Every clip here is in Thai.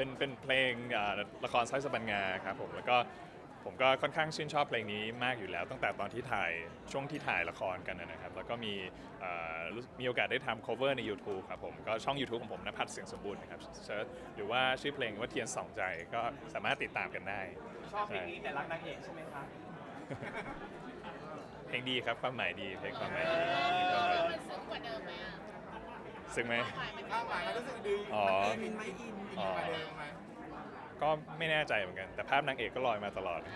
เป็นเป็นเพลงอ่าละครสร้อยสะบันงาครับผมแล้วก็ผมก็ค่อนข้างชื่นชอบเพลงนี้มากอยู่แล้ว ตั้งแต่ตอนที่ถ่ายช่วงที่ถ่ายละครกันนะครับแล้วก็มีเอ่อรู้มีโอกาสได้ทำ cover ใน YouTube ครับผมก็ช่อง YouTube ของผมนภัสเสียงสมบูรณ์นะครับเซิร์ชหรือว่าชื่อเพลงว่าเทียนสองใจก็สามารถติดตามกันได้ ชอบเพลงนี้แต่รักนางเอกใช่ไหมคะเพลงดีครับความหมายดีเพลงความหมายดีเพลงความหมายดี มันซึ้งกว่าเดิมไหมอะ ซึ้งไหมความหมายมันข้าวหมายมันรู้สึกดีอ๋ออินไหมอินอินกว่าเดิมไหมก็ไม่แน่ใจเหมือนกัน แต่ภาพนางเอกก็ลอยมาตลอด เ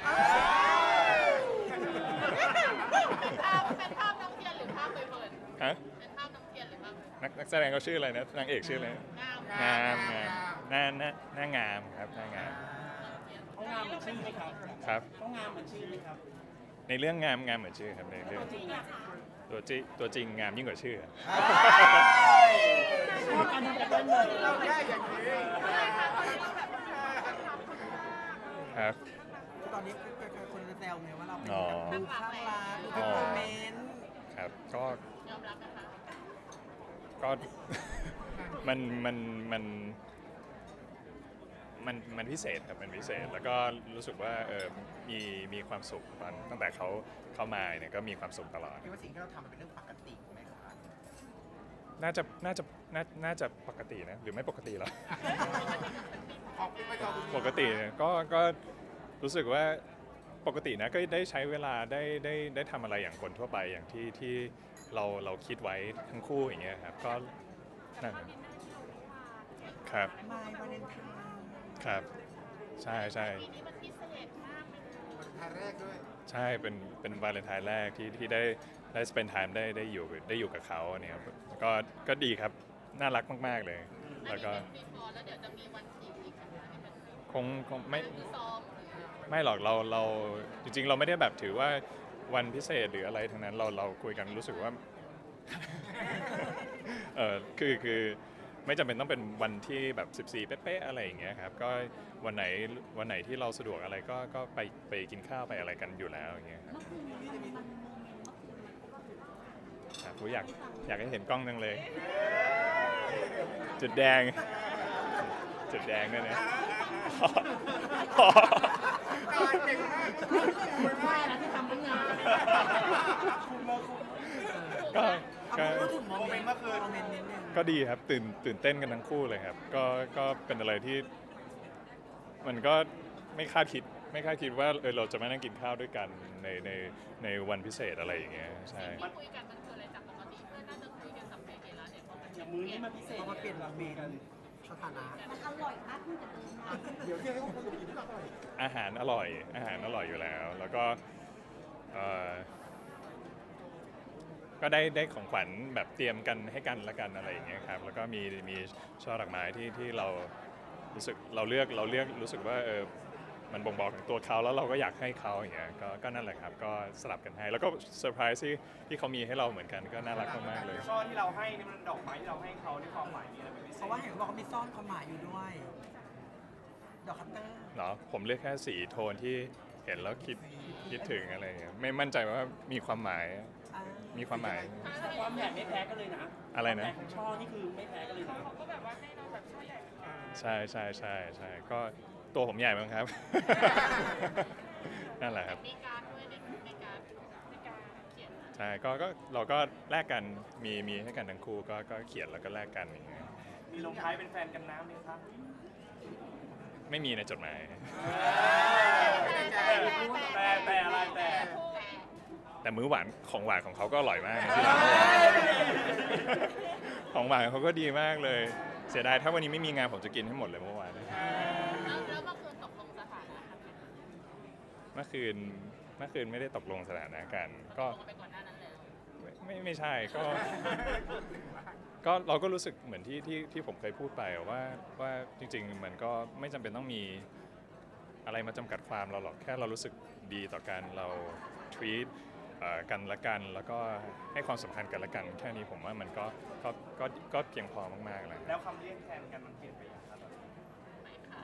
ป็นภาพเป็นภาพน้ำเทียนหรือภาพเผยฮะๆเป็นภาพน้ำเทียนหรือภาพนักนักแสดงเขาชื่ออะไรนะ นางเอกชื่ออะไรงามงามงามหน้าหน้าหน้างามครับหน้างามเขางามเหมือนชื่อไหมครับ ครับ เขางามเหมือนชื่อไหมครับ ในเรื่องงามงามเหมือนชื่อครับในเรื่องจริงอะตัวจริงตัวจริงงามยิ่งกว่าชื่อชอบการทำกันเลยเราแค่อย่างนี้ครับตอนนี้คนจะแซวไงว่าเราเป็นอ๋อแบบดูข้างรักดูเป็นโมเมนต์ครับก็ยอมรับนะคะก็มันมันมัน มันมันพิเศษครับมันพิเศษแล้วก็รู้สึกว่าเออมีมีความสุขตอนตั้งแต่เขาเข้ามาเนี่ยก็มีความสุขตลอด คิดว่าสิ่งที่เราทำมันเป็นเรื่องปกติไหมครับน่าจะน่าจะน่าน่าจะปกตินะหรือไม่ปกติหรอ ขอบคุณไปก่อนปกติเนี่ยก็ก็รู้สึกว่าปกตินะก็ได้ใช้เวลาได้ได้ได้ทำอะไรอย่างคนทั่วไปอย่างที่ที่เราเราคิดไว้ทั้งคู่อย่างเงี้ยครับก็นั่นครับ มายวาเลนไทน์ ครับ ใช่ใช่ปีนี้มันพิเศษมากเลยวันท้ายแรกด้วยใช่เป็นเป็นวาเลนไทน์แรกที่ที่ได้ได้ spend time ได้ได้อยู่ได้อยู่กับเขาเนี่ยครับก็ก็ดีครับน่ารักมาก ๆ เลย อันแล้วนี้ก็เป็นปีพอแล้วเดี๋ยวจะมีวันจีบอีกนะคะที่มันคงคงไม่ คือซ้อมไม่หรอกเราเราจริง ๆ เราไม่ได้แบบถือว่าวันพิเศษหรืออะไรทั้งนั้นเราเราคุยกันรู้สึกว่า เออคือคือ ไม่จำเป็นต้องเป็นวันที่แบบ 14 เป๊ะๆอะไรอย่างเงี้ยครับก็วันไหนวันไหนที่เราสะดวกอะไรก็ก็ไปไปกินข้าวไปอะไรกันอยู่แล้วอย่างเงี้ยครับครับผมอยากอยากให้เห็นกล้องจังเลย จุดแดง จุดแดงด้วยนะตายเก่งมากคุยมากที่ทำเป็นงานคุณเลยคุณก็เอา ก็พูดถึงโมเมนต์เมื่อคืนโมเมนต์นิดนึงก็ดีครับตื่นตื่นเต้นกันทั้งคู่เลยครับ ก็ก็เป็นอะไรที่ มันก็ไม่คาดคิดไม่คาดคิดว่าเออเราจะมานั่งกินข้าวด้วยกันในในในวันพิเศษอะไรอย่างเงี้ยใช่ ที่คุยกันมันคืออะไรจากปกติเพื่อนน่าจะคุยกันสัมเพเหระเนี่ยพอมันอย่างมือนี่มันพิเศษเพราะว่าเปลี่ยนแบบเมนสถานะเดี๋ยวเที่ยงให้คุณกินที่เราอร่อยอาหารอร่อย อาหารอร่อยอยู่แล้ว แล้วก็เอ่อ ก็ได้ได้ของขวัญแบบเตรียมกันให้กันละกันอะไรอย่างเงี้ยครับแล้วก็มีมีช่อดอกไม้ที่ที่เรารู้สึกเราเลือกเราเลือกรู้สึกว่าเออมันบ่งบอกถึงตัวเขาแล้วเราก็อยากให้เขาอย่างเงี้ยก็ก็นั่นแหละครับ ก็สลับกันให้แล้วก็เซอร์ไพรส์ที่ที่เขามีให้เราเหมือนกันก็น่ารักมากๆเลย ช่อที่เราให้นี่มันดอกไม้ที่เราให้เขาในความหมายมีอะไรเป็นพิเศษเพราะว่าเห็นบอกว่ามีซ่อนความหมายอยู่ด้วย ดอกคัตเตอร์ เนาะผมเลือกแค่สีโทนที่เห็นแล้วคิดคิดถึงอะไรอย่างเงี้ยไม่มั่นใจว่ามีความหมายอ่า มีความหมายความใหญ่ไม่แพ้กันเลยนะอะไรนะ ความใหญ่ของช่อนี่คือไม่แพ้กันเลยนะใช่ใช่ใช่ใช่ก็ตัวผมใหญ่มั้งครับ นั่นแหละครับ มีการดด้วยในในการในการเขียนใช่ก็ก็เราก็แลกกันมีมีให้กันทั้งคู่ก็ก็เขียนแล้วก็แลกกันอย่างเงี้ยมีลงท้ายเป็นแฟนกันน้ำไหมครับไม่มีในจดหมาย แต่แต่แต่อะไรแต่ แต่มื้อหวานของหวานของเขาก็อร่อยมากนะที่ร้านของหวานเขาก็ดีมากเลย เสียดายถ้าวันนี้ไม่มีงานผมจะกินให้หมดเลยเมื่อวานแล้วแล้วเมื่อคืนตกลงสถานะกันไหมเมื่อคืนเมื่อคืนไม่ได้ตกลงสถานะกันก็ตกลงไปก่อนหน้านั้นแล้วไม่ไม่ไม่ใช่ก็ ก็เราก็รู้สึกเหมือนที่ที่ที่ผมเคยพูดไปว่าว่าจริง ๆ มันก็ไม่จำเป็นต้องมีอะไรมาจำกัดความเราหรอกแค่เรารู้สึกดีต่อกันเรา treat เอ่อ กันละกัน แล้วก็ให้ความสำคัญกันละกัน แค่นี้ผมว่ามันก็ก็ก็ก็เพียงพอมากๆแล้วแล้วคำเรียกแทนกันมันเปลี่ยนไปยังครับไม่ค่ะ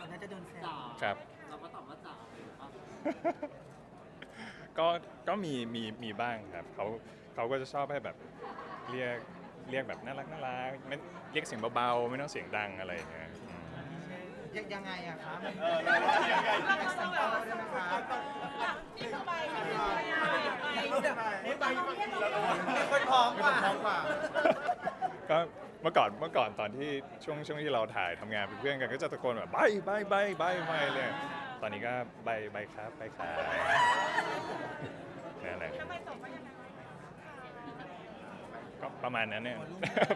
ตอนนั้นจะโดนแซวครับ เราก็ตอบว่าจ๋าเลยครับก็ก็มีมีมีบ้างครับเขาเขาก็จะชอบให้แบบเรียกเรียกแบบน่ารักน่ารักไม่เรียกเสียงเบาๆไม่ต้องเสียงดังอะไรอย่างเงี้ยอืมยังยังไงอะครับเออแล้วยังไง สัมภาษณ์ได้ไหมครับ นี่คือใบค่ะนี่คือใบใบ นี่ไปมีคนพร้อมกว่า พร้อมกว่า ก็เมื่อก่อนเมื่อก่อนตอนที่ช่วงช่วงที่เราถ่ายทำงานเป็นเพื่อนกันก็จะตะโกนแบบใบใบใบใบใบเลย ตอนนี้ก็ใบใบครับใบครับนั่นแหละก็ประมาณนั้นเนี่ย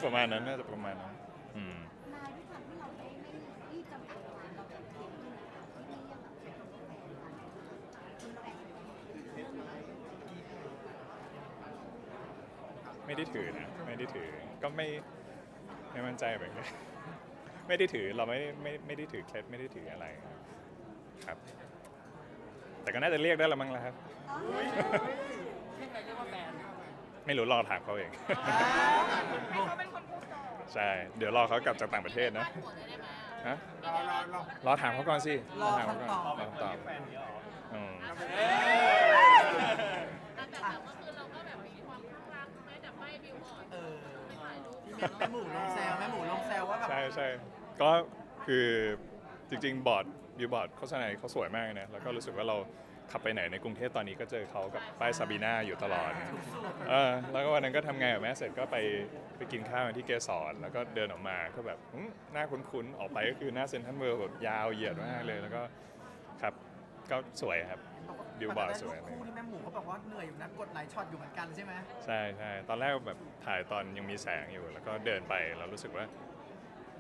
ประมาณนั้นน่าจะประมาณนั้นอืม นายที่ทำให้เราไม่ไม่รีบจำกัดเวลาเราแบบที่ที่นี่ยังแบบเป็นของแฟนคุณแบ่ง ไม่ได้ถือนะไม่ได้ถือก็ไม่ไม่มั่นใจเหมือนกันไม่ได้ถือเราไม่ได้ไม่ไม่ได้ถือเคล็ดไม่ได้ถืออะไรครับ แต่ก็น่าจะเรียกได้ละมั้งละครับไม่รู้รอถามเขาเองใช่ เดี๋ยวรอเขากลับจากต่างประเทศนะหัวเลยได้ไหมอะฮะรอรอรอรอถามเขาก่อนสิรอถามเขาก่อนคำตอบ รอคำตอบแฟนเยอะเหรออื แม่แม่หมูลงแซวแม่หมูลงแซวว่าแบบใช่ใช่ก็คือจริง ๆ บอร์ดบิวบอร์ดโฆษณาเขาสวยมากนะแล้วก็รู้สึกว่าเราขับไปไหนในกรุงเทพตอนนี้ก็เจอเขากับป้ายซาบีนาอยู่ตลอดเออแล้วก็วันนั้นก็ทำงานกับแม่เสร็จก็ไปไปกินข้าวกันที่เกสรแล้วก็เดินออกมาก็แบบหึหน้าคุ้นๆ ออกไปก็คือหน้าเซ็นทรัลเวิลด์แบบยาวเหยียดมากเลยแล้วก็ครับก็สวยครับ บิลบอร์ดสวยคู่ที่แม่หมูเขาบอกว่าเหนื่อยอยู่นะกดหลายช็อตอยู่เหมือนกันใช่ไหมใช่ใช่ตอนแรกแบบถ่ายตอนยังมีแสงอยู่แล้วก็เดินไปเรารู้สึกว่า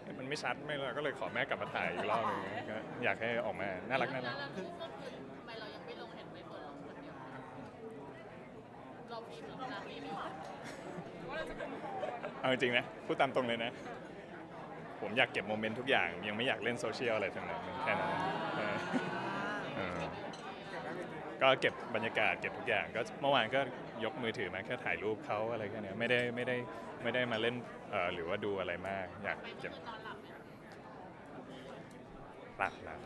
เอ๊ะมันไม่ชัดไม่เลยก็เลยขอแม่กลับมาถ่ายอีกรอบหนึงก็อยากให้ออกมาน่ารักน่ารัก แล้วรูปเมื่อคืนทำไมเรายังไม่ลงเห็นใบเฟิร์นลงคนเดียวเราพิมพ์เราพิมพ์ไม่ออกเอาจริงๆนะพูดตามตรงเลยนะ ผมอยากเก็บโมเมนต์ทุกอย่าง ยังไม่อยากเล่นโซเชียลอะไรทั้งนั้นแค่นั้นเออเออ ก็เก็บบรรยากาศเก็บทุกอย่างก็เมื่อวานก็ยกมือถือมาแค่ถ่ายรูปเขาอะไรแค่เนี้ยไม่ได้ไม่ได้ไม่ได้มาเล่นเอ่อหรือว่าดูอะไรมาก อยากเก็บหลับหลับ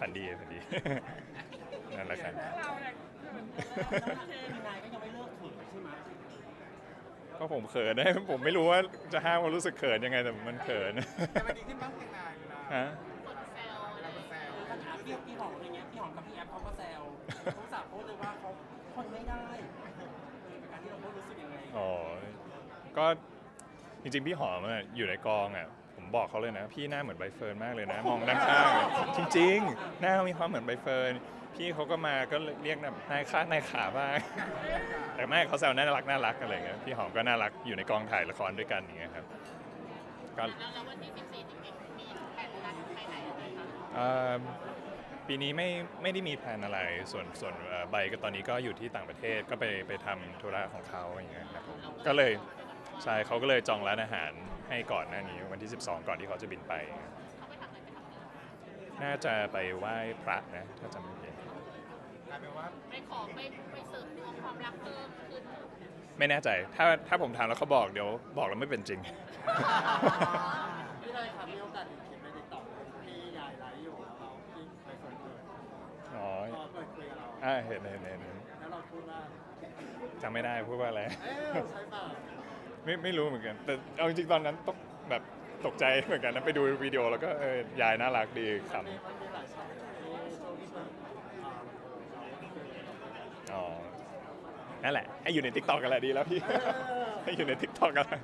ฝันดีฝันดี นั่นแหละครับก็ผมเขินนะผมไม่รู้ว่าจะห้ามความรู้สึกเขินยังไงแต่มันเขินแต่มันดีขึ้นบ้างยังไงเวลา ฮะ พี่พี่หอมอย่างเงี้ยพี่หอมกับพี่แอฟเขาก็แซวเขาสาบโพสต์เลยว่าเขาทนไม่ได้เออเป็นการที่เราโพสต์รู้สึกยังไงอ๋อ ก็จริงๆ พี่หอมอะอยู่ในกองอะ ผมบอกเขาเลยนะ พี่หน้าเหมือนใบเฟิร์นมากเลยนะ มองด้านข้างอะจริง ๆ หน้ามีความเหมือนใบเฟิร์น พี่เขาก็มาก็เรียกแบบนายค้านายขาบ้าง แต่ไม่เขาแซวน่ารักน่ารักอะไรเงี้ย พี่หอมก็น่ารักอยู่ในกองถ่ายละครด้วยกันอย่างเงี้ยครับ ก็แล้วแล้ววันที่ 14จริงๆมีแผนนัดไปไหนไหมคะ เอ่อ ปีนี้ไม่ไม่ได้มีแผนอะไรส่วนส่วนเอ่อใบก็ตอนนี้ก็อยู่ที่ต่างประเทศก็ไปไปทำธุระของเขาอย่างเงี้ยครับผมก็เลยใช่เขาก็เลยจองร้านอาหารให้ก่อนหน้านี้วันที่ 12 ก่อนที่เขาจะบินไปเขาไปทำอะไรไปทำอะไรน่าจะไปไหว้พระนะถ้าจำไม่ผิดกลายเป็นว่าไปขอไปไปเสริมดวงความรักเพิ่มขึ้นไม่แน่ใจถ้าถ้าผมถามแล้วเขาบอกเดี๋ยวบอกแล้วไม่เป็นจริง พี่เลยครับมีโอกาส อ๋อพอเปิดคุยกับเราอ่าเห็นเห็นเห็นเห็นแล้วเราพูดว่าจำไม่ได้พูดว่าอะไร เอ๊ะใช่เปล่าไม่ไม่รู้เหมือนกัน แต่เอาจริงๆตอนนั้นตกแบบตกใจเหมือนกันนะไปดูวิดีโอแล้วก็เออยายน่ารักดีขมันมีมันมีหลายช็อตที่ช่วงที่เปิดอ่าเราำอ๋อนั่นแหละให้อยู่ในทิกตอกกันแหละดีแล้วพี่ให้อยู่ในทิกตอกกันแหละ